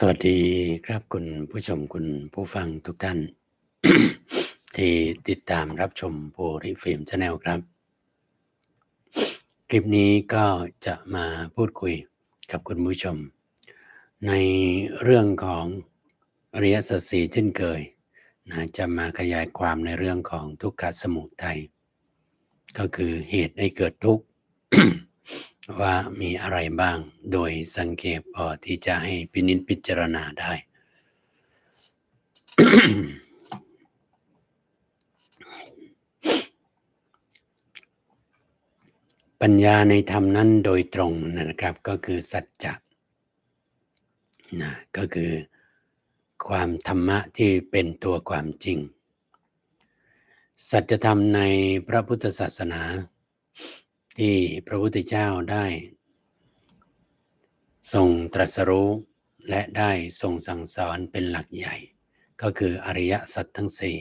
สวัสดีครับคุณผู้ชมคุณผู้ฟังทุกท่าน ที่ติดตามรับชมโพริฟิล์มชาแนลครับ คลิปนี้ก็จะมาพูดคุยกับคุณผู้ชม ในเรื่องของอริยสัจสีเช่นเคยนะจะมาขยายความในเรื่องของทุกขสมุทัยก็คือเหตุให้เกิดทุกข์ ว่ามีอะไรบ้าง โดยสังเกตพอที่จะให้พินิจพิจารณาได้ ปัญญาในธรรมนั้นโดยตรงนะครับ ก็คือสัจจะนะก็คือความธรรมะที่เป็นตัวความจริง สัจธรรมในพระพุทธศาสนา ที่พระพุทธเจ้าได้ ทรงตรัสรู้และได้ทรงสั่งสอนเป็นหลักใหญ่ ก็คืออริยสัจทั้งสี่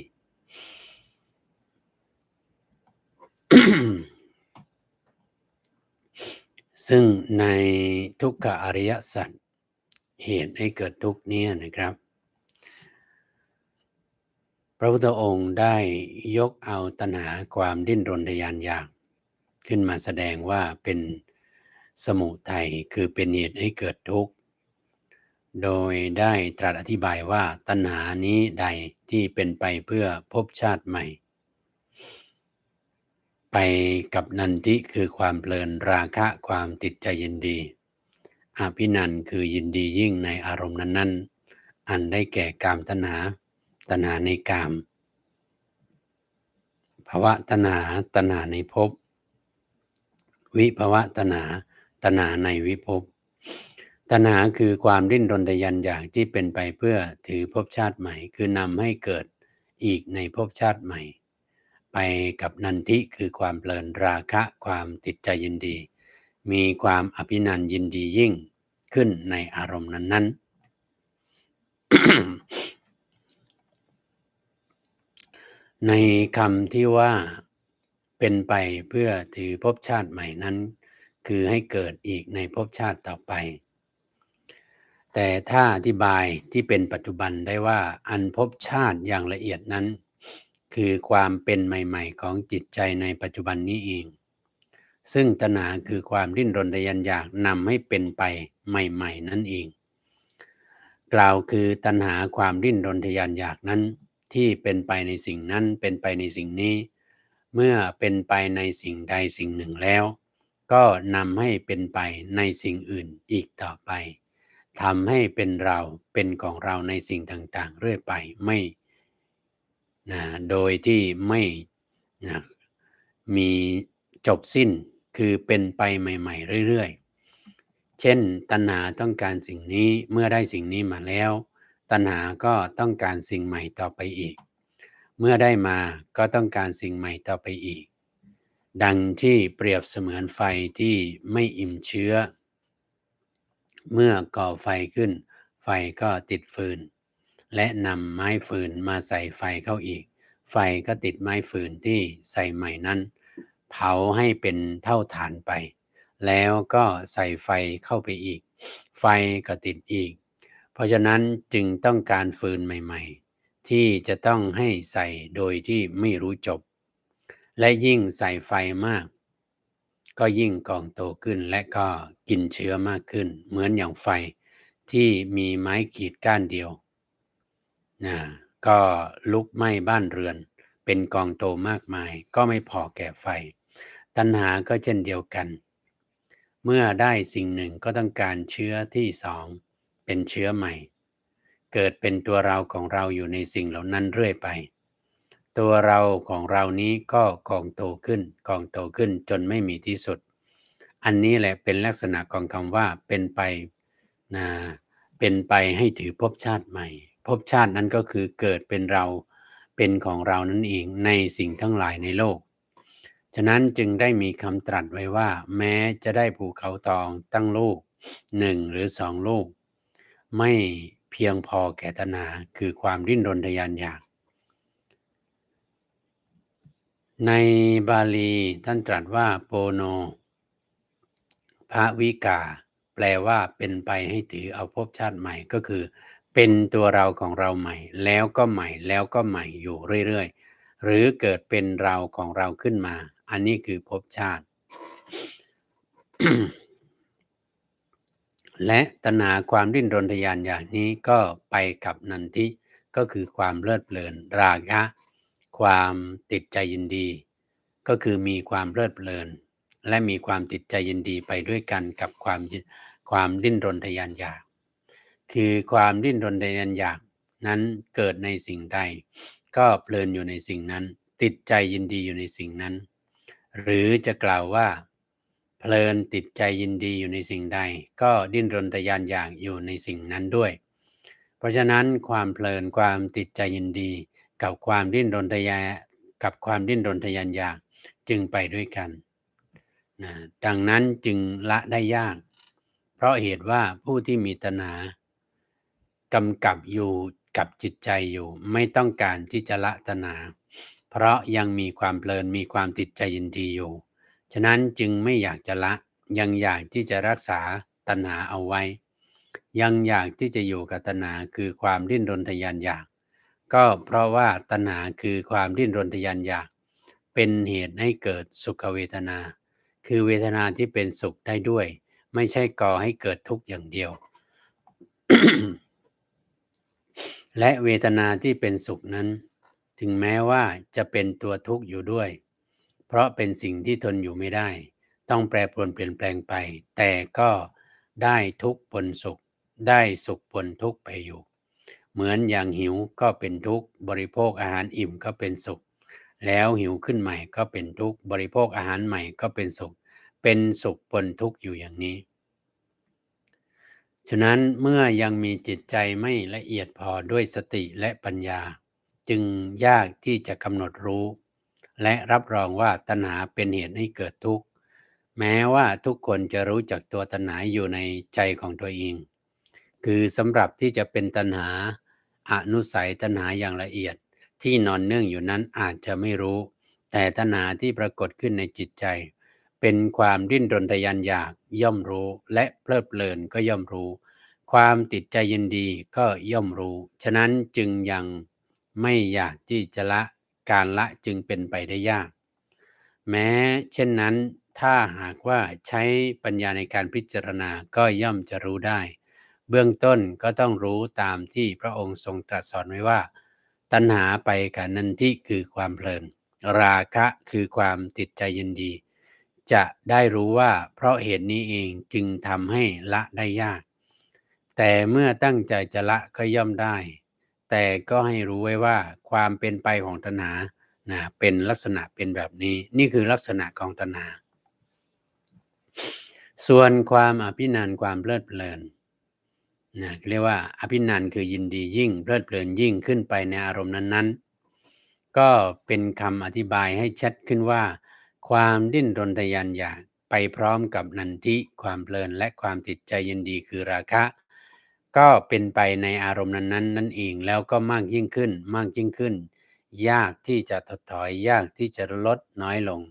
ซึ่งในทุกขอริยสัจเหตุให้เกิดทุกข์นี้นะครับ พระพุทธองค์ได้ยกเอาตัณหาความดิ้นรนทยานอยาก ขึ้นมาแสดงว่าเป็นสมุทัยคือเป็นเหตุให้เกิดทุกข์ โดยได้ตรัสอธิบายว่าตัณหานี้ใดที่เป็นไปเพื่อพบชาติใหม่ ไปกับนันทิคือความเพลินราคะความติดใจยินดีอภินันคือยินดียิ่งในอารมณ์นั้น ๆ อันได้แก่กามตัณหาตัณหาในกามภาวะตัณหาตัณหาในภพ วิภาวะตัณหาตัณหาในวิภพตัณหาคือความดิ้นรนทยันอยากที่เป็นไปเพื่อถือภพชาติใหม่ คือนำให้เกิดอีกในภพชาติใหม่ ไปกับนันทิคือความเพลินราคะความติดใจยินดี มีความอภินันยินดียิ่งขึ้นในอารมณ์นั้นๆ ในคำที่ว่า เป็นไปเพื่อถือภพชาติใหม่นั้น คือให้เกิดอีกในภพชาติต่อไป แต่ถ้าอธิบายที่เป็นปัจจุบันได้ว่าอันภพชาติอย่างละเอียดนั้น คือความเป็นใหม่ ๆ ของจิตใจในปัจจุบันนี้เอง ซึ่งตนาคือความดิ้นรนทยันอยากนำให้เป็นไปใหม่ ๆ นั่นเอง กล่าวคือตัณหาความดิ้นรนทยันอยากนั้นที่เป็นไปในสิ่งนั้นเป็นไปในสิ่งนี้ เมื่อเป็นไปในสิ่งใดสิ่งหนึ่งแล้ว ก็นำให้เป็นไปในสิ่งอื่นอีกต่อไปทำให้เป็นเราเป็นของเราในสิ่งต่างๆ เรื่อยไปไม่นะโดยที่ไม่นะมีจบสิ้นคือเป็นไปใหม่ ๆ เรื่อยๆ เช่น ตัณหาต้องการสิ่งนี้เมื่อได้สิ่งนี้มาแล้ว ตัณหาก็ต้องการสิ่งใหม่ต่อไปอีก เมื่อได้มาก็ต้องการสิ่งใหม่ต่อไปอีก ดังที่เปรียบเสมือนไฟที่ไม่อิ่มเชื้อ เมื่อก่อไฟขึ้น ไฟก็ติดฟืน และนำไม้ฟืนมาใส่ไฟเข้าอีก ไฟก็ติดไม้ฟืนที่ใส่ใหม่นั้น เผาให้เป็นเท่าฐานไป แล้วก็ใส่ไฟเข้าไปอีก ไฟก็ติดอีก เพราะฉะนั้นจึงต้องการฟืนใหม่ ๆ ที่จะต้องให้ใส่โดยที่ไม่รู้จบ และยิ่งใส่ไฟมาก ก็ยิ่งกองโตขึ้นและก็กินเชื้อมากขึ้น เหมือนอย่างไฟที่มีไม้ขีดก้านเดียวนะก็ลุกไหม้บ้านเรือน เป็นกองโตมากมาย ก็ไม่พอแก่ไฟ ตัณหาก็เช่นเดียวกัน เมื่อได้สิ่งหนึ่งก็ต้องการเชื้อที่สองเป็นเชื้อใหม่ เกิดเป็นตัวเราของเราอยู่ในสิ่งเหล่านั้นเรื่อยไป ตัวเราของเรานี้ก็กองโตขึ้นกองโตขึ้นจนไม่มีที่สุด อันนี้แหละเป็นลักษณะของคำว่าเป็นไปนะเป็นไปให้ถือภพชาติใหม่ภพชาตินั้นก็คือเกิดเป็นเราเป็นของเรานั่นเองในสิ่งทั้งหลายในโลก ฉะนั้นจึงได้มีคำตรัสไว้ว่า แม้จะได้ภูเขาทองตั้งลูกหนึ่งหรือสองลูก ไม่เพียงพอแก่ตนาคือความดิ้นรนทยานอยาก ในบาลีท่านตรัสว่าโปโนภาวิกา แปลว่าเป็นไปให้ถือเอาภพชาติใหม่ก็คือ เป็นตัวเราของเราใหม่ แล้วก็ใหม่แล้วก็ใหม่อยู่เรื่อยๆ หรือเกิดเป็นเราของเราขึ้นมา อันนี้คือภพชาติ และตนาความดิ้นรนทยานอย่างนี้ก็ไปกับนันทิก็คือความเพลิดเพลิน ราคะความติดใจยินดี ก็คือมีความเพลิดเพลิน และมีความติดใจยินดีไปด้วยกันกับความความดิ้นรนทยานอยาก คือความดิ้นรนทยานอยากนั้นเกิดในสิ่งใด ก็เพลินอยู่ในสิ่งนั้น ติดใจยินดีอยู่ในสิ่งนั้น หรือจะกล่าวว่า เพลินติดใจยินดีอยู่ในสิ่งใด ก็ดิ้นรนทยานอยากอยู่ในสิ่งนั้นด้วย เพราะฉะนั้นความเพลินความติดใจยินดี กับความดิ้นรนทยากับความดิ้นรนทยานอยากจึงไปด้วยกันนะดังนั้นจึงละได้ยาก เพราะเหตุว่าผู้ที่มีตนากำกับอยู่กับจิตใจอยู่ ไม่ต้องการที่จะละตนา เพราะยังมีความเพลินมีความติดใจยินดีอยู่ ฉะนั้นจึงไม่อยากจะละ ยังอยากที่จะรักษาตนาเอาไว้ ยังอยากที่จะอยู่กับตนาคือความดิ้นรนทยานอยาก ก็เพราะว่าตนาคือความดิ้นรนทยานอยาก เป็นเหตุให้เกิดสุขเวทนา คือเวทนาที่เป็นสุขได้ด้วย ไม่ใช่ก่อให้เกิดทุกข์อย่างเดียว และเวทนาที่เป็นสุขนั้น ถึงแม้ว่าจะเป็นตัวทุกข์อยู่ด้วย ราะเป็นสิ่งที่ทนอยู่ไม่ได้ ต้องแปรปรวนเปลี่ยนแปลงไป แต่ก็ได้ทุกปนสุข ได้สุขปนทุกไปอยู่ เหมือนอย่างหิวก็เป็นทุกข์บริโภคอาหารอิ่มก็เป็นสุข แล้วหิวขึ้นใหม่ก็เป็นทุกข์บริโภคอาหารใหม่ก็เป็นสุข เป็นสุขปนทุกข์อยู่อย่างนี้ ฉะนั้นเมื่อยังมีจิตใจไม่ละเอียดพอด้วยสติและปัญญา จึงยากที่จะกำหนดรู้ และรับรองว่าตัณหาเป็นเหตุให้เกิดทุกข์ แม้ว่าทุกคนจะรู้จักตัวตัณหาอยู่ในใจของตัวเอง คือสำหรับที่จะเป็นตัณหาอนุสัยตัณหาอย่างละเอียดที่นอนเนื่องอยู่นั้นอาจจะไม่รู้ แต่ตัณหาที่ปรากฏขึ้นในจิตใจ เป็นความดิ้นรนทยานอยากย่อมรู้ และเพลิดเพลินก็ย่อมรู้ ความติดใจยินดีก็ย่อมรู้ ฉะนั้นจึงยังไม่อยากที่จะละ การละจึงเป็นไปได้ยาก แม้เช่นนั้น ถ้าหากว่าใช้ปัญญาในการพิจารณาก็ย่อมจะรู้ได้ เบื้องต้นก็ต้องรู้ตามที่พระองค์ทรงตรัสสอนไว้ว่า ตัณหาไปกับนันที่คือความเพลิน ราคะคือความติดใจยินดี จะได้รู้ว่าเพราะเหตุนี้เองจึงทำให้ละได้ยาก แต่เมื่อตั้งใจจะละก็ย่อมได้ แต่ก็ให้รู้ไว้ว่าความเป็นไปของตนานะเป็นลักษณะเป็นแบบนี้ นี่คือลักษณะของตนาส่วนความอภินันความเพลิดเพลินนะเรียกว่าอภินันคือยินดียิ่งเพลิดเพลินยิ่งขึ้นไปในอารมณ์นั้นๆ ก็เป็นคำอธิบายให้ชัดขึ้นว่า ความดิ้นรนทยานอยากไปพร้อมกับนันทิความเพลินและความติดใจยินดีคือราคะ ก็เป็นไปในอารมณ์นั้นๆนั่นเองแล้วก็มากยิ่งขึ้น มากยิ่งขึ้น ยากที่จะถดถอยยากที่จะลดน้อยลง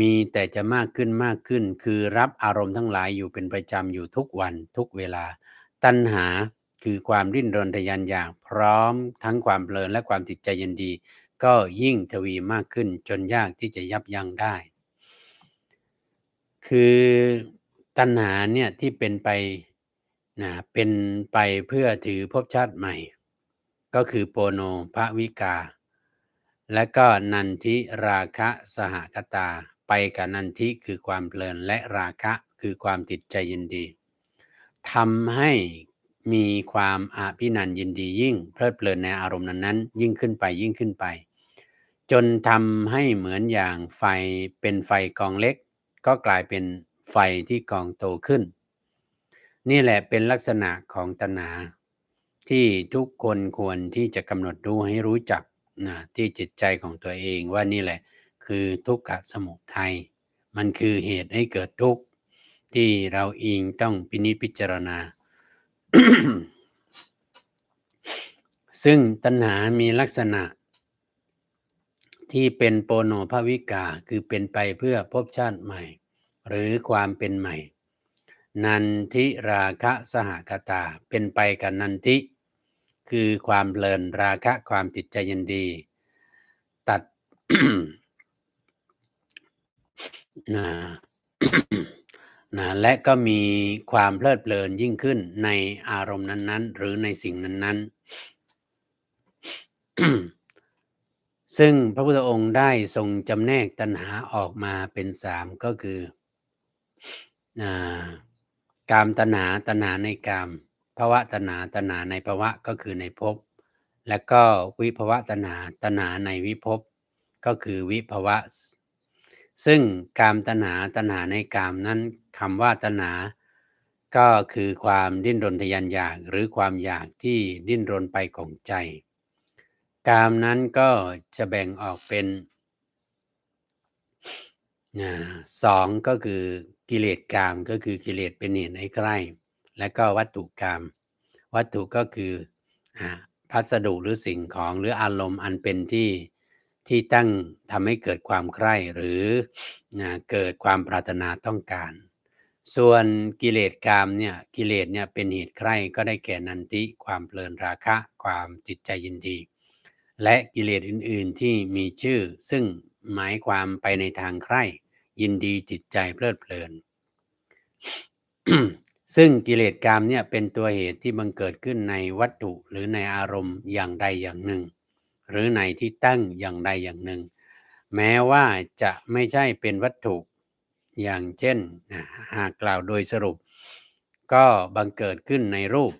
มีแต่จะมากขึ้นมากขึ้น คือรับอารมณ์ทั้งหลายอยู่เป็นประจำอยู่ทุกวันทุกเวลา ตัณหาคือความดิ้นรนทยานอยากพร้อมทั้งความเพลินและความติดใจยินดี ก็ยิ่งทวีมากขึ้นจนยากที่จะยับยั้งได้ คือตัณหาเนี่ยที่เป็นไป นะเป็นไปเพื่อถือภพชาติใหม่ ก็คือโปโนภวิกา และก็นันทิราคะสหคตา ไปกับนันทิคือความเพลินและราคะคือความติดใจยินดีทำให้มีความอาภินันยินดียิ่ง เพลิดเพลินในอารมณ์นั้น ๆ ยิ่งขึ้นไปยิ่งขึ้นไป จนทำให้เหมือนอย่างไฟเป็นไฟกองเล็ก ก็กลายเป็นไฟที่กองโตขึ้น นี่แหละเป็นลักษณะของตนาที่ทุกคนควรที่จะกำหนดดูให้รู้จักนะที่จิตใจของตัวเองว่านี่แหละคือทุกขสมุทัยมันคือเหตุให้เกิดทุกข์ที่เราเองต้องพินิจพิจารณา ซึ่งตัณหามีลักษณะ ที่เป็นโปโนภาวิกาคือเป็นไปเพื่อพบชาติใหม่ หรือความเป็นใหม่ นันทิราคะสหกตาเป็นไปกับนันทิ คือความเพลินราคะความติดใจยินดี ตัดนะนะและก็มีความเพลิดเพลินยิ่งขึ้นในอารมณ์นั้น ๆ หรือในสิ่งนั้น ๆ ซึ่งพระพุทธองค์ได้ทรงจำแนกตัณหาออกมาเป็นสามก็คือ กามตัณหาตัณหาในกามภาวะตัณหาตัณหาในภาวะก็คือในภพและก็วิภาวะตัณหาตัณหาในวิภพก็คือวิภาวะ ซึ่งกามตัณหาตัณหาในกามนั้นคำว่าตัณหาก็คือความดิ้นรนทยานอยากหรือความอยากที่ดิ้นรนไปของใจ กามนั้นก็จะแบ่งออกเป็นสองก็คือ กิเลสกามก็คือกิเลสเป็นเหตุให้ใกล้ และก็วัตถุกามวัตถุก็คือพัสดุหรือสิ่งของหรืออารมณ์อันเป็นที่ที่ตั้งทำให้เกิดความใคร่หรือเกิดความปรารถนาต้องการ ส่วนกิเลสกามเนี่ยกิเลสเนี่ยเป็นเหตุใคร่ก็ได้แก่นันติความเพลินราคะความจิตใจยินดี และกิเลสอื่น ๆที่มีชื่อซึ่งหมายความไปในทางใคร่ ยินดีจิตใจเพลิดเพลิน ซึ่งกิเลสกรรมเนี่ยเป็นตัวเหตุที่บังเกิดขึ้นในวัตถุหรือในอารมณ์อย่างใดอย่างหนึ่ง หรือในที่ตั้งอย่างใดอย่างหนึ่ง แม้ว่าจะไม่ใช่เป็นวัตถุอย่างเช่นหากกล่าวโดยสรุป ก็บังเกิดขึ้นในรูป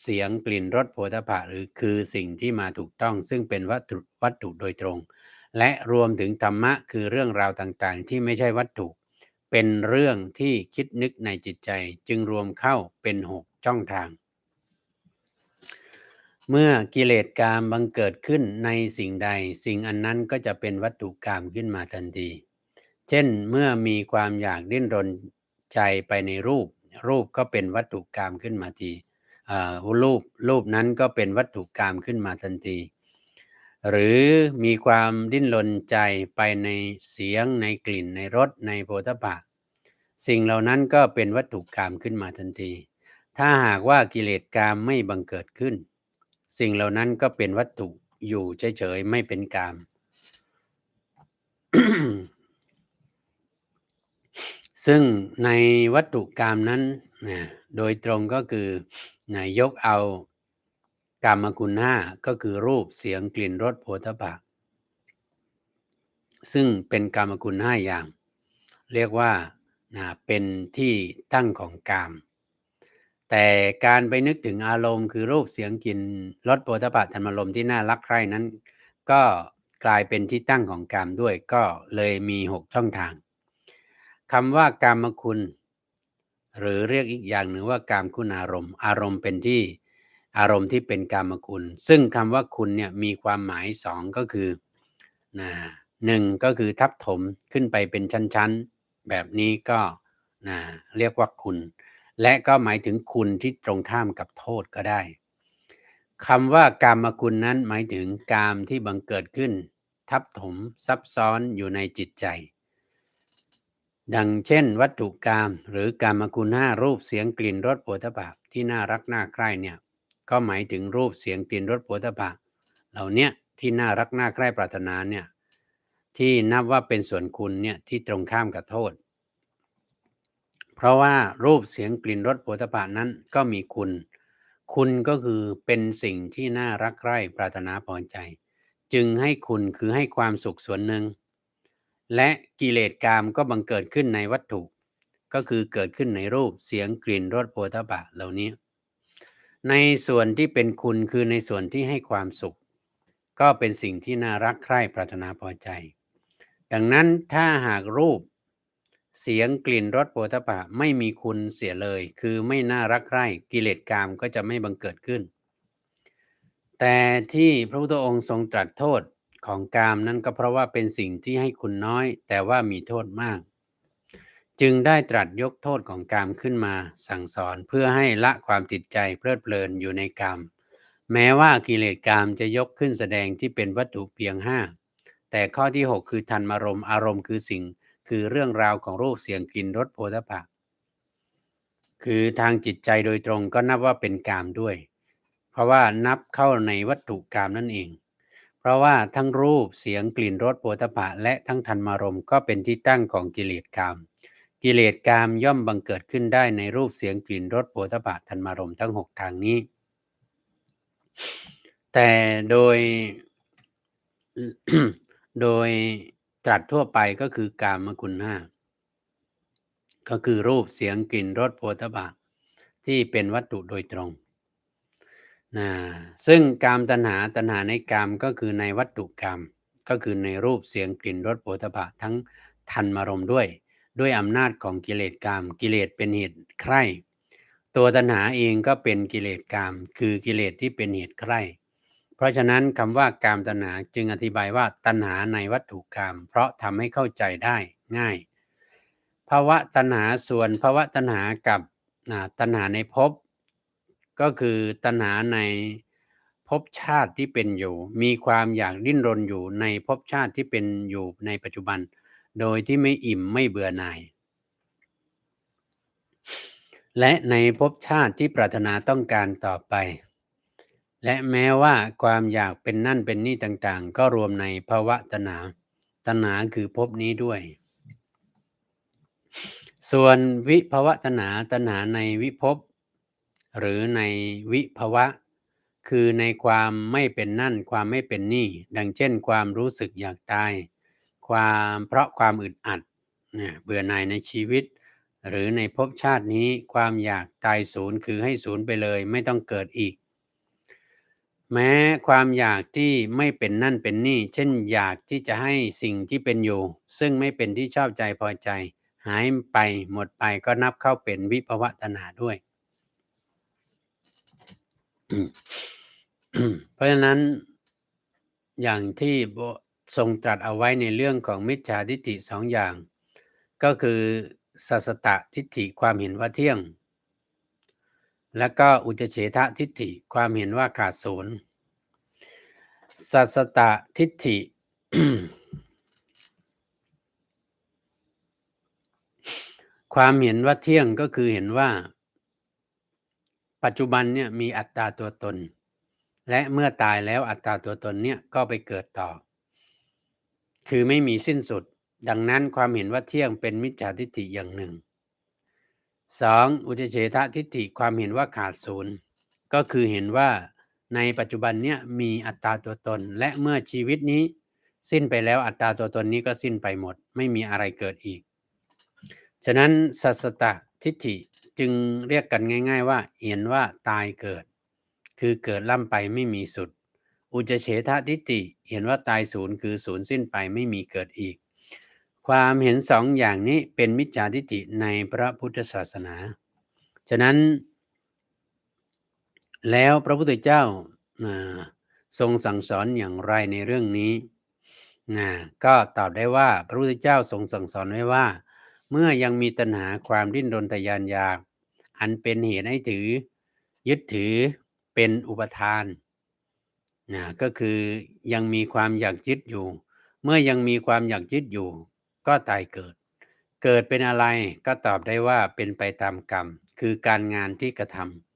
เสียงกลิ่นรสโผฏฐะหรือคือสิ่งที่มาถูกต้อง ซึ่งเป็นวัตถุวัตถุโดยตรง และรวมถึงธรรมะคือเรื่องราวต่างๆ ที่ไม่ใช่วัตถุ เป็นเรื่องที่คิดนึกในจิตใจจึงรวมเข้าเป็นหกช่องทาง เมื่อกิเลสกามบังเกิดขึ้นในสิ่งใด สิ่งอันนั้นก็จะเป็นวัตถุกามขึ้นมาทันที เช่นเมื่อมีความอยากดิ้นรนใจไปในรูป รูปก็เป็นวัตถุกามขึ้นมาทีรูปรูปนั้นก็เป็นวัตถุกามขึ้นมาทันที หรือมีความดิ้นรนใจไปในเสียงในกลิ่นในรสในโพธภะสิ่งเหล่านั้นก็เป็นวัตถุกรรมขึ้นมาทันที ถ้าหากว่ากิเลสกรรมไม่บังเกิดขึ้น สิ่งเหล่านั้นก็เป็นวัตถุอยู่เฉยๆไม่เป็นกรรมซึ่งในวัตถุกรรมนั้นนะโดยตรงก็คือนายกเอา กรรมคุณห้าก็คือรูปเสียงกลิ่นรสโผฏฐะซึ่งเป็นกรรมคุณห้าอย่าง เรียกว่านะเป็นที่ตั้งของกรรมแต่การไปนึกถึงอารมณ์คือรูปเสียงกลิ่นรสโผฏฐะธรรมารมณ์ที่น่ารักใคร่นั้น ก็กลายเป็นที่ตั้งของกรรมด้วยก็เลยมีหกช่องทางคำว่ากรรมคุณ หรือเรียกอีกอย่างหนึ่งว่ากรรมคุณอารมณ์ อารมณ์เป็นที่ อารมณ์ที่เป็นกรรมคุณ ซึ่งคำว่าคุณเนี่ยมีความหมายสองก็คือนะหนึ่งก็คือทับถมขึ้นไปเป็นชั้นๆ แบบนี้ก็นะเรียกว่าคุณ และก็หมายถึงคุณที่ตรงข้ามกับโทษก็ได้คำว่ากรรมคุณนั้นหมายถึงกามที่บังเกิดขึ้น ทับถมซับซ้อนอยู่ในจิตใจ ดังเช่น วัตถุกรรมหรือกรรมคุณห้ารูปเสียงกลิ่นรสโผฏฐัพที่น่ารักน่าใคร่เนี่ย ก็หมายถึงรูปเสียงกลิ่นรสโผฏฐะเหล่านี้ที่น่ารักน่าใคร่ปรารถนาเนี่ยที่นับว่าเป็นส่วนคุณเนี่ยที่ตรงข้ามกับโทษ เพราะว่ารูปเสียงกลิ่นรสโผฏฐะนั้นก็มีคุณ คุณก็คือเป็นสิ่งที่น่ารักใคร่ปรารถนาพอใจ จึงให้คุณคือให้ความสุขส่วนหนึ่ง และกิเลสกามก็บังเกิดขึ้นในวัตถุ ก็คือเกิดขึ้นในรูปเสียงกลิ่นรสโผฏฐะเหล่านี้ ในส่วนที่เป็นคุณคือในส่วนที่ให้ความสุข ก็เป็นสิ่งที่น่ารักใคร่ปรารถนาพอใจ ดังนั้นถ้าหากรูป เสียงกลิ่นรสโผฏฐะไม่มีคุณเสียเลย คือไม่น่ารักใคร่กิเลสกามก็จะไม่บังเกิดขึ้น แต่ที่พระพุทธองค์ทรงตรัสโทษของกามนั้นก็เพราะว่าเป็นสิ่งที่ให้คุณน้อย แต่ว่ามีโทษมาก จึงได้ตรัสยกโทษของกามขึ้นมาสั่งสอนเพื่อให้ละความติดใจเพลิดเพลินอยู่ในกาม แม้ว่ากิเลสกามจะยกขึ้นแสดงที่เป็นวัตถุเพียงห้าแต่ข้อที่ 6 คือทันมารมอารมณ์คือสิ่ง คือเรื่องราวของรูปเสียงกลิ่นรสโผฏฐะคือทางจิตใจโดยตรงก็นับว่าเป็นกามด้วย เพราะว่านับเข้าในวัตถุกามนั่นเอง เพราะว่าทั้งรูปเสียงกลิ่นรสโผฏฐะและทั้งธรรมารมก็เป็นที่ตั้งของกิเลสกาม กิเลสกามย่อมบังเกิดขึ้นได้ในรูปเสียงกลิ่นรสโผฏฐะธรรมารมทั้งหกทางนี้ แต่โดยโดยตรัสทั่วไปก็คือกามคุณห้าก็คือรูปเสียงกลิ่นรสโผฏฐะที่เป็นวัตถุโดยตรงนะซึ่งกามตัณหาตัณหาในกามก็คือในวัตถุกรรมก็คือในรูปเสียงกลิ่นรสโผฏฐะทั้งทันมารมด้วย ด้วยอำนาจของกิเลสกาม กิเลสเป็นเหตุใคร่ ตัวตัณหาเองก็เป็นกิเลสกาม คือกิเลสที่เป็นเหตุใคร่ เพราะฉะนั้นคำว่ากามตัณหาจึงอธิบายว่าตัณหาในวัตถุกรรมเพราะทำให้เข้าใจได้ง่ายภาวะตัณหาส่วนภาวะตัณหากับตัณหาในภพก็คือตัณหาในภพชาติที่เป็นอยู่ มีความอยากดิ้นรนอยู่ในภพชาติที่เป็นอยู่ในปัจจุบัน โดยที่ไม่อิ่มไม่เบื่อหน่าย และในภพชาติที่ปรารถนาต้องการต่อไป และแม้ว่าความอยากเป็นนั่นเป็นนี่ต่างๆ ก็รวมในภาวะตัณหาตัณหาคือภพนี้ด้วย ส่วนวิภวะตัณหาตัณหาในวิภพหรือในวิภวะ คือในความไม่เป็นนั่นความไม่เป็นนี่ ดังเช่นความรู้สึกอยากตาย ความเพราะความอึดอัดเนี่ยเบื่อหน่ายในชีวิต หรือในภพชาตินี้ความอยากตายศูนย์คือให้ศูนย์ไปเลยไม่ต้องเกิดอีก แม้ความอยากที่ไม่เป็นนั่นเป็นนี่ เช่นอยากที่จะให้สิ่งที่เป็นอยู่ ซึ่งไม่เป็นที่ชอบใจพอใจ หายไปหมดไปก็นับเข้าเป็นวิภวะตัณหาด้วยเพราะฉะนั้นอย่างที่ ทรงตรัสเอาไว้ในเรื่องของมิจฉาทิฏฐิสองอย่าง ก็คือสัสตะทิฏฐิความเห็นว่าเที่ยง และก็อุจเฉทะทิฏฐิความเห็นว่าขาดศูนย์สัสตะทิฏฐิความเห็นว่าเที่ยงก็คือเห็นว่า ปัจจุบันเนี่ยมีอัตตาตัวตน และเมื่อตายแล้วอัตตาตัวตนเนี่ยก็ไปเกิดต่อ คือไม่มีสิ้นสุด ดังนั้นความเห็นว่าเที่ยงเป็นมิจฉาทิฏฐิอย่างหนึ่ง 2. อุจเฉททิฏฐิความเห็นว่าขาดศูนย์ก็คือเห็นว่าในปัจจุบันเนี่ยมีอัตตาตัวตน และเมื่อชีวิตนี้ สิ้นไปแล้วอัตตาตัวตนนี้ก็สิ้นไปหมด ไม่มีอะไรเกิดอีก ฉะนั้นสัสตทิฏฐิจึงเรียกกันง่าย ๆ ว่าเห็นว่าตายเกิด คือเกิดล่ำไปไม่มีสุด อุจเฉททิฏฐิเห็นว่าตายศูนย์คือศูนย์สิ้นไปไม่มีเกิดอีก ความเห็นสองอย่างนี้เป็นมิจฉาทิฏฐิในพระพุทธศาสนา ฉะนั้น แล้วพระพุทธเจ้าทรงสั่งสอนอย่างไรในเรื่องนี้นะก็ตอบได้ว่าพระพุทธเจ้าทรงสั่งสอนไว้ว่า เมื่อยังมีตัณหาความดิ้นรนทยานอยาก อันเป็นเหตุให้ถือ ยึดถือเป็นอุปทาน นะก็คือยังมีความอยากยึดอยู่ เมื่อยังมีความอยากยึดอยู่ ก็ตายเกิด เกิดเป็นอะไรก็ตอบได้ว่าเป็นไปตามกรรม คือการงานที่กระทำ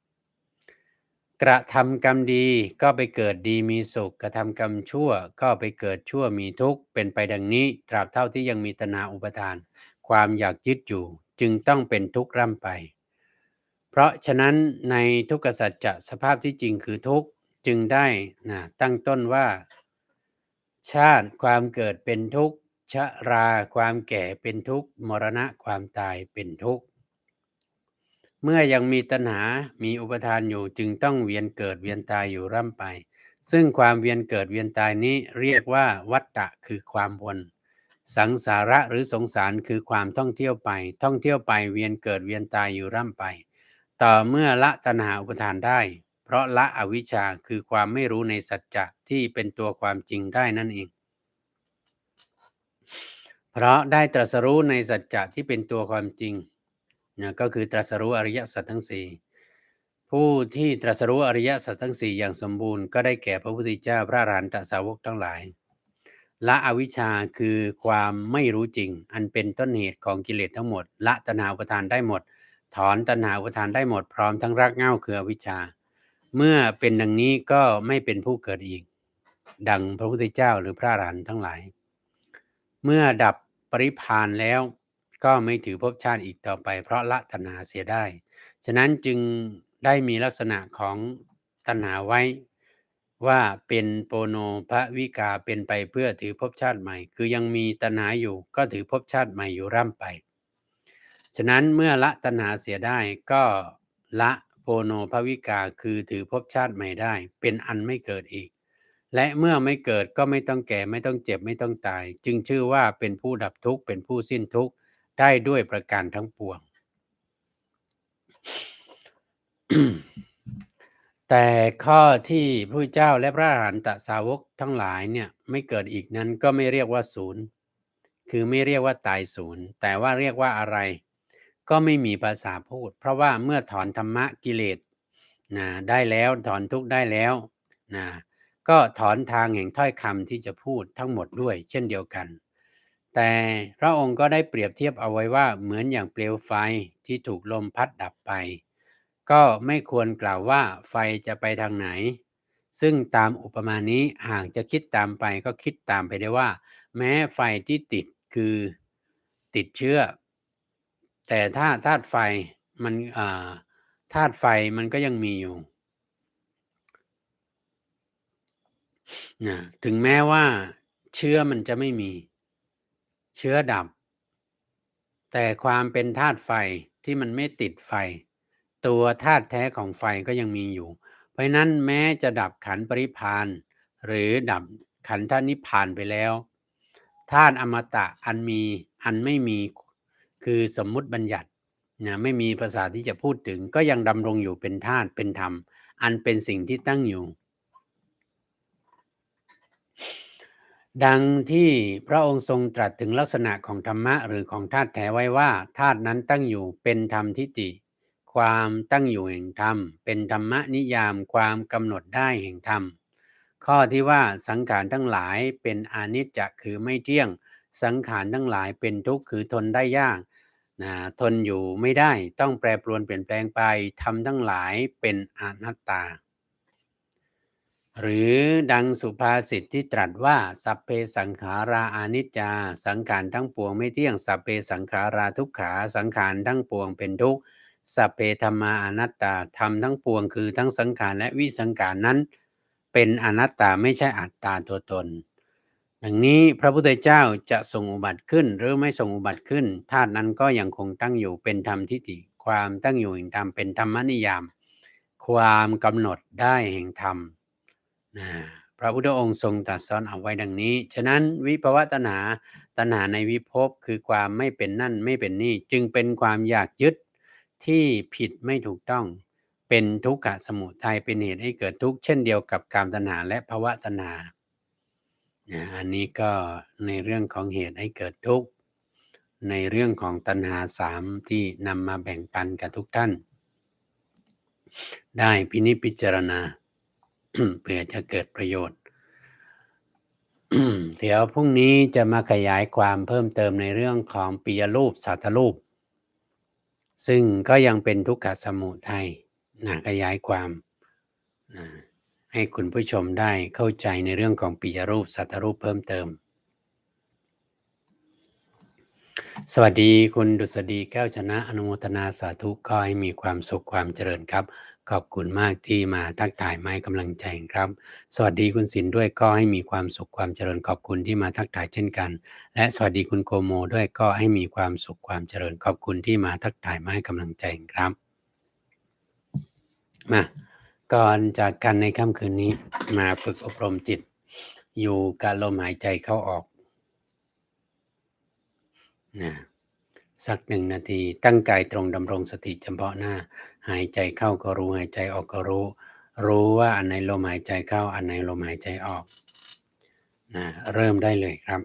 กระทำกรรมดีก็ไปเกิดดีมีสุข กระทำกรรมชั่วก็ไปเกิดชั่วมีทุกข์เป็นไปดังนี้ ตราบเท่าที่ยังมีตนาอุปทาน ความอยากยึดอยู่จึงต้องเป็นทุกข์ร่ำไป เพราะฉะนั้นในทุกขสัจจะสภาพที่จริงคือทุกข์ จึงได้นะตั้งต้นว่า ชาติความเกิดเป็นทุกข์ชราความแก่เป็นทุกข์มรณะความตายเป็นทุกข์เมื่อยังมีตัณหา มีอุปทานอยู่จึงต้องเวียนเกิดเวียนตายอยู่ร่ำไป ซึ่งความเวียนเกิดเวียนตายนี้เรียกว่าวัฏฏะคือความวน สังสาระหรือสงสารคือความท่องเที่ยวไป ท่องเที่ยวไปเวียนเกิดเวียนตายอยู่ร่ำไป ต่อเมื่อละตัณหาอุปทานได้ เพราะละอวิชชาคือความไม่รู้ในสัจจะที่เป็นตัวความจริงได้นั่นเอง เพราะได้ตรัสรู้ในสัจจะที่เป็นตัวความจริงนะก็คือตรัสรู้อริยสัจทั้งสี่ผู้ที่ตรัสรู้อริยสัจทั้งสี่อย่างสมบูรณ์ก็ได้แก่พระพุทธเจ้าพระอรหันตสาวกทั้งหลายละอวิชชาคือความไม่รู้จริง อันเป็นต้นเหตุของกิเลสทั้งหมด ละตนาอุปทานได้หมด ถอนตัณหาอุปทานได้หมดพร้อมทั้งรักเง่าคืออวิชชา เมื่อเป็นดังนี้ก็ไม่เป็นผู้เกิดอีก ดังพระพุทธเจ้าหรือพระอรหันต์ทั้งหลาย เมื่อดับปริพานแล้วก็ไม่ถือภพชาติอีกต่อไป เพราะละตัณหาเสียได้ ฉะนั้นจึงได้มีลักษณะของตัณหาไว้ว่าเป็นโปโนพระวิกาเป็นไปเพื่อถือภพชาติใหม่ คือยังมีตัณหาอยู่ก็ถือภพชาติใหม่อยู่ร่ำไป ฉะนั้นเมื่อละตัณหาเสียได้ก็ละ โนภวิกาคือถือภพชาติใหม่ได้ เป็นอันไม่เกิดอีก และเมื่อไม่เกิดก็ไม่ต้องแก่ไม่ต้องเจ็บไม่ต้องตาย จึงชื่อว่าเป็นผู้ดับทุกข์เป็นผู้สิ้นทุกข์ได้ด้วยประการทั้งปวง แต่ข้อที่พระเจ้าและพระอรหันตสาวกทั้งหลายเนี่ยไม่เกิดอีกนั้นก็ไม่เรียกว่าศูนย์ คือไม่เรียกว่าตายศูนย์ แต่ว่าเรียกว่าอะไร ก็ไม่มีภาษาพูด เพราะว่าเมื่อถอนธรรมะกิเลสนะได้แล้วถอนทุกข์ได้แล้วนะก็ถอนทางแห่งถ้อยคำที่จะพูดทั้งหมดด้วย เช่นเดียวกัน แต่พระองค์ก็ได้เปรียบเทียบเอาไว้ว่าเหมือนอย่างเปลวไฟที่ถูกลมพัดดับไป ก็ไม่ควรกล่าวว่าไฟจะไปทางไหน ซึ่งตามอุปมานี้หากจะคิดตามไปก็คิดตามไปได้ว่า แม้ไฟที่ติดคือติดเชื้อ แต่ถ้าธาตุไฟมันธาตุไฟมันก็ยังมีอยู่นะถึงแม้ว่าเชื้อมันจะไม่มี เชื้อดับ แต่ความเป็นธาตุไฟที่มันไม่ติดไฟ ตัวธาตุแท้ของไฟก็ยังมีอยู่ เพราะนั้นแม้จะดับขันปริพานหรือดับขันธนิพพานไปแล้วธาตุอมตะอันมีอันไม่มี คือสมมุติบัญญัตินะไม่มีภาษาที่จะพูดถึง ก็ยังดำรงอยู่เป็นธาตุเป็นธรรม อันเป็นสิ่งที่ตั้งอยู่ ดังที่พระองค์ทรงตรัสถึงลักษณะของธรรมะหรือของธาตุแท้ไว้ว่าธาตุนั้นตั้งอยู่เป็นธรรมทิฏฐิความตั้งอยู่แห่งธรรม เป็นธรรมนิยามความกำหนดได้แห่งธรรม ข้อที่ว่าสังขารทั้งหลายเป็นอนิจจคือไม่เที่ยง สังขารทั้งหลายเป็นทุกข์คือทนได้ยากนะทนอยู่ไม่ได้ต้องแปรปรวนเปลี่ยนแปลงไปทำทั้งหลายเป็นอนัตตา หรือดังสุภาษิตที่ตรัสว่า สัพเพสังขาราอานิจจา สังขารทั้งปวงไม่เที่ยง สัพเพสังขาราทุกขาสังขารทั้งปวงเป็นทุกข์สัพเพธรรมาอนัตตาธรรมทั้งปวงคือทั้งสังขารและวิสังขารนั้น เป็นอนัตตาไม่ใช่อัตตาตัวตน ดังนี้พระพุทธเจ้าจะทรงอุบัติขึ้น หรือไม่ทรงอุบัติขึ้นธาตุนั้นก็ยังคงตั้งอยู่เป็นธรรมทิฏฐิความตั้งอยู่แห่งธรรมเป็นธรรมนิยาม ความกำหนดได้แห่งธรรมพระพุทธองค์ทรงตรัสสอนเอาไว้ดังนี้ ฉะนั้นวิภวตนาตัณหาในวิภพคือความไม่เป็นนั่นไม่เป็นนี่ จึงเป็นความอยากยึดที่ผิดไม่ถูกต้อง เป็นทุกขะสมุทัยเป็นเหตุให้เกิดทุกข์เช่นเดียวกับกามตัณหาและภวะตนา อันนี้ก็ในเรื่องของเหตุให้เกิดทุกข์ ในเรื่องของตัณหาสามที่นำมาแบ่งปันกับทุกท่าน ได้พินิจพิจารณาเพื่อจะเกิดประโยชน์เดี๋ยวพรุ่งนี้จะมาขยายความเพิ่มเติมในเรื่องของปิยรูปสัตรูป ซึ่งก็ยังเป็นทุกขสมุทัยนะขยายความนะ ให้คุณผู้ชมได้เข้าใจในเรื่องของปิยรูปสัตรูปเพิ่มเติม สวัสดีคุณดุษฎีแก้วชนะอนุโมทนาสาธุก็ให้มีความสุขความเจริญครับ ขอบคุณมากที่มาทักทายไม้กำลังใจครับ สวัสดีคุณสินด้วยก็ให้มีความสุขความเจริญขอบคุณที่มาทักทายเช่นกัน และสวัสดีคุณโกโมด้วยก็ให้มีความสุขความเจริญขอบคุณที่มาทักทายไม้กำลังใจครับ มา ก่อนจากกันในค่ำคืนนี้มาฝึกอบรมจิต อยู่กับลมหายใจเข้าออกนะสักหนึ่งนาทีตั้งกายตรงดำรงสติเฉพาะหน้า หายใจเข้าก็รู้หายใจออกก็รู้ รู้ว่าอันไหนลมหายใจเข้าอันไหนลมหายใจออกนะเริ่มได้เลยครับ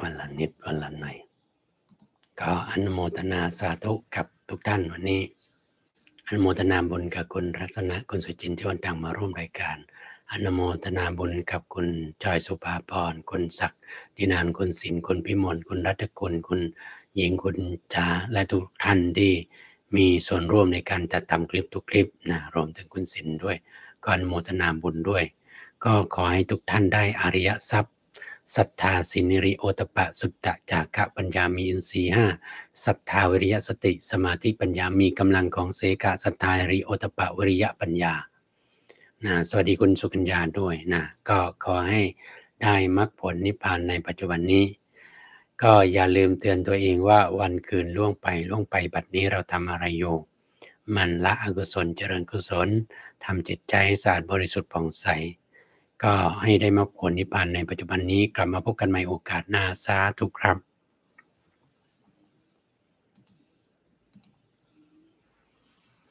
วันละนิดวันละหน่อยก็อนุโมทนาสาธุกับทุกท่านวันนี้ อนุโมทนาบุญกับคุณรัตนะคุณสุจินที่วันดังมาร่วมรายการ อนุโมทนาบุญกับคุณจอยสุภาพรคุณศักดินานคุณศิลคุณพิมลคุณรัตคุณคุณหญิงคุณจ๋าและทุกท่านที่มีส่วนร่วมในการจัดทำคลิปทุกคลิปนะรวมถึงคุณศิลด้วยก็อนโมทนาบุญด้วย ก็ขอให้ทุกท่านได้อริยทรัพย์ ศรัทธาสินิริโอตปะสุตตะจากะปัญญามีอินทรีห้าศรัทธาวิริยสติสมาธิปัญญามีกำลังของเสกะศรัทธาริโอตปะวิริยะปัญญานะสวัสดีคุณสุกัญญาด้วยนะก็ขอให้ได้มรรคผลนิพพานในปัจจุบันนี้ ก็อย่าลืมเตือนตัวเองว่าวันคืนล่วงไปล่วงไปบัดนี้เราทำอะไรอยู่มันละอกุศลเจริญกุศลทำจิตใจให้สะอาดบริสุทธิ์ผ่องใส ก็ให้ได้มรรคผลนิพพานในปัจจุบันนี้กลับมาพบกันใหม่โอกาสหน้าสาธุครับ